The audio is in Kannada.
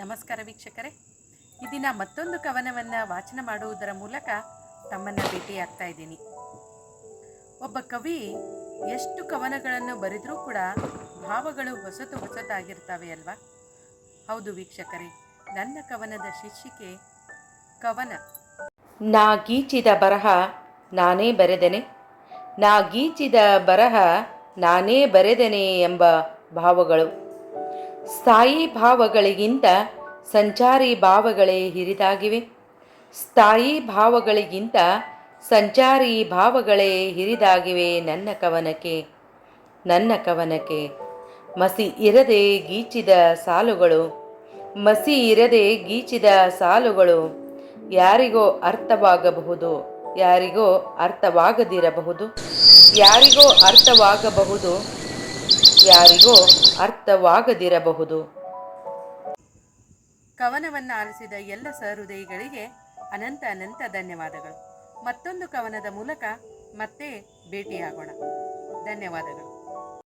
ನಮಸ್ಕಾರ ವೀಕ್ಷಕರೇ. ಈ ದಿನ ಮತ್ತೊಂದು ಕವನವನ್ನು ವಾಚನ ಮಾಡುವುದರ ಮೂಲಕ ತಮ್ಮನ್ನು ಭೇಟಿಯಾಗ್ತಾ ಇದ್ದೀನಿ. ಒಬ್ಬ ಕವಿ ಎಷ್ಟು ಕವನಗಳನ್ನು ಬರೆದರೂ ಕೂಡ ಭಾವಗಳು ಹೊಸತು ಹೊಸತಾಗಿರ್ತವೆ ಅಲ್ವಾ? ಹೌದು ವೀಕ್ಷಕರೇ, ನನ್ನ ಕವನದ ಶೀರ್ಷಿಕೆ ಕವನ. ನಾ ಗೀಚಿದ ಬರಹ ನಾನೇ ಬರೆದೆನೆ. ನಾ ಗೀಚಿದ ಬರಹ ನಾನೇ ಬರೆದೆನೆ ಎಂಬ ಭಾವಗಳು. ಸ್ಥಾಯಿ ಭಾವಗಳಿಗಿಂತ ಸಂಚಾರಿ ಭಾವಗಳೇ ಹಿರಿದಾಗಿವೆ. ಸ್ಥಾಯಿ ಭಾವಗಳಿಗಿಂತ ಸಂಚಾರಿ ಭಾವಗಳೇ ಹಿರಿದಾಗಿವೆ ನನ್ನ ಕವನಕ್ಕೆ. ನನ್ನ ಕವನಕ್ಕೆ. ಮಸಿ ಇರದೆ ಗೀಚಿದ ಸಾಲುಗಳು. ಮಸಿ ಇರದೆ ಗೀಚಿದ ಸಾಲುಗಳು ಯಾರಿಗೋ ಅರ್ಥವಾಗಬಹುದು, ಯಾರಿಗೋ ಅರ್ಥವಾಗದಿರಬಹುದು. ಯಾರಿಗೋ ಅರ್ಥವಾಗಬಹುದು ಯಾರಿಗೋ ಅರ್ಥವಾಗದಿರಬಹುದು. ಕವನವನ್ನು ಆಲಿಸಿದ ಎಲ್ಲ ಸಹೃದಯಿಗಳಿಗೆ ಅನಂತ ಅನಂತ ಧನ್ಯವಾದಗಳು. ಮತ್ತೊಂದು ಕವನದ ಮೂಲಕ ಮತ್ತೆ ಭೇಟಿಯಾಗೋಣ. ಧನ್ಯವಾದಗಳು.